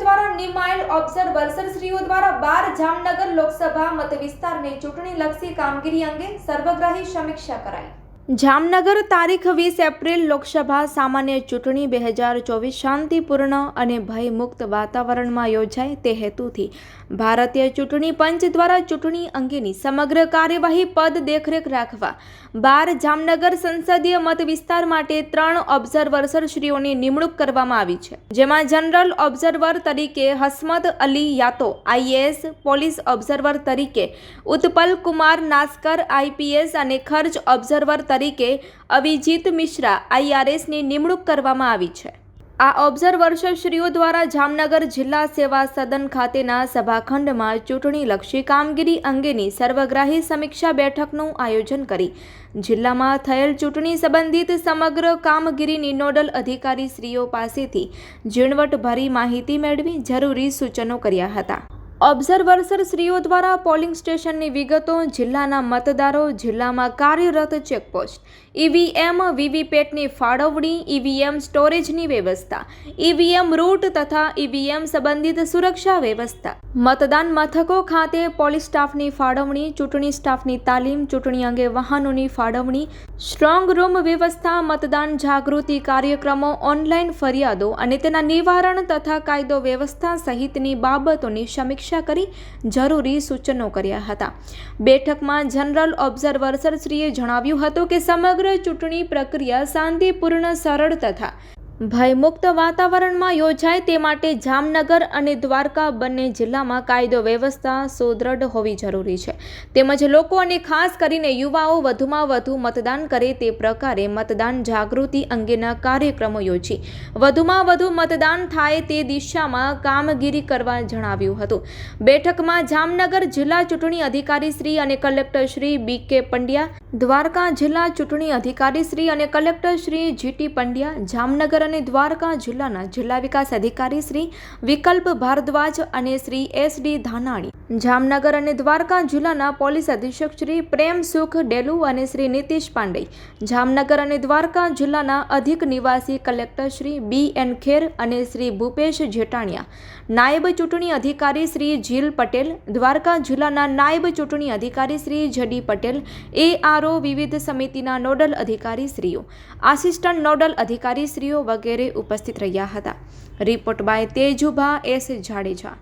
દ્વારા નિમાયેલ ઓબ્ઝર્વર શ્રીઓ દ્વારા બાર જામનગર લોકસભા મત વિસ્તારની ચૂંટણી ચૂંટણીલક્ષી કામગીરી અંગે સર્વગ્રાહી સમીક્ષા કરાઈ. જામનગર તારીખ વીસ એપ્રિલ લોકસભા સામાન્ય ચૂંટણી બે હજાર ચોવીસ શાંતિપૂર્ણ અને ભયમુક્ત વાતાવરણમાં યોજાય તે હેતુથી ભારતીય ચૂંટણી પંચ દ્વારા ચૂંટણી અંગેની સમગ્ર કાર્યવાહી પદ દેખરેખ રાખવા બાર જામનગર સંસદીય મત વિસ્તાર માટે ત્રણ ઓબ્ઝર્વર્સરશ્રીઓની નિમણૂક કરવામાં આવી છે. જેમાં જનરલ ઓબ્ઝર્વર તરીકે હસમત અલી યાતો આઈએએસ પોલીસ ઓબ્ઝર્વર તરીકે ઉત્પલ કુમાર નાસ્કર આઈપીએસ અને ખર્ચ ઓબ્ઝર્વર તરીકે અભિજીત મિશ્રા આઈઆરએસની નિમણૂક કરવામાં આવી છે. આ ઓબ્ઝર્વર્સશ્રીઓ દ્વારા જામનગર જિલ્લા સેવા સદન ખાતેના સભાખંડમાં ચૂંટણીલક્ષી કામગીરી અંગેની સર્વગ્રાહી સમીક્ષા બેઠકનું આયોજન કરી જિલ્લામાં થયેલ ચૂંટણી સંબંધિત સમગ્ર કામગીરીની નોડલ અધિકારી શ્રીઓ પાસેથી ઝીણવટભરી માહિતી મેળવી જરૂરી સૂચનો કર્યા હતા. ઓબ્ઝર્વર્સર શ્રીઓ દ્વારા પોલિંગ સ્ટેશનની વિગતો, જિલ્લાના મતદારો, જિલ્લામાં કાર્યરત ચેકપોસ્ટ, ઈવીએમ, વીવીપેટની ફાળવણી, ઈવીએમ સ્ટોરેજની વ્યવસ્થા, ઈવીએમ રૂટ તથા ઈવીએમ સંબંધિત સુરક્ષા વ્યવસ્થા. મતદાન મથકો ખાતે પોલીસ સ્ટાફની ફાળવણી, ચૂંટણી સ્ટાફની તાલીમ, ચૂંટણી અંગે વાહનોની ફાળવણી, સ્ટ્રોંગ રૂમ વ્યવસ્થા, મતદાન જાગૃતિ કાર્યક્રમો, ઓનલાઈન ફરિયાદો અને તેના નિવારણ તથા કાયદો વ્યવસ્થા સહિતની બાબતોની સમીક્ષા કરી જરૂરી સૂચનો કર્યા હતા. બેઠકમાં જનરલ ઓબ્ઝર્વર્સરશ્રીએ જણાવ્યું હતું કે સમગ્ર ચૂંટણી પ્રક્રિયા શાંતિપૂર્ણ, સરળ તથા ભયમુક્ત વાતાવરણમાં યોજાય તે માટે જામનગર અને દ્વારકા બંને જિલ્લામાં કાયદો વ્યવસ્થા સુદૃઢ હોવી જરૂરી છે. તેમજ લોકો અને ખાસ કરીને યુવાઓ વધુમાં વધુ મતદાન કરે તે પ્રકારે મતદાન જાગૃતિ અંગેના કાર્યક્રમો યોજી. વધુમાં વધુ મતદાન થાય તે દિશામાં કામગીરી કરવા જણાવ્યું હતું. બેઠકમાં જામનગર જિલ્લા ચૂંટણી અધિકારી શ્રી અને કલેક્ટર શ્રી બી કે પંડ્યા દ્વારકા જિલ્લા ચૂંટણી અધિકારી શ્રી અને collector Shri G T Pandya, Jamnagar અને દ્વારકા જિલ્લાના જિલ્લા વિકાસ અધિકારી શ્રી વિકલ્પ ભારદ્વાજ અને શ્રી એસ ડી ધાનાણી જામનગર અને દ્વારકા જિલ્લાના પોલીસ અધિક્ષક શ્રી પ્રેમ સુખ ડેલુ અને શ્રી નીતિશ પાંડે, જામનગર અને દ્વારકા જિલ્લાના અધિક નિવાસી collector Shri B N Kher અને શ્રી ભૂપેશ જેટાણિયા નાયબ ચૂંટણી અધિકારી શ્રી જીલ પટેલ, દ્વારકા જિલ્લાના નાયબ ચૂંટણી અધિકારી શ્રી જડી પટેલ, એઆરઓ વિવિધ સમિતિના નોડલ અધિકારી શ્રીઓ, આસિસ્ટન્ટ નોડલ અધિકારી શ્રીઓ વગેરે ઉપસ્થિત રહ્યા હતા. Report by Tejubha S Jadeja.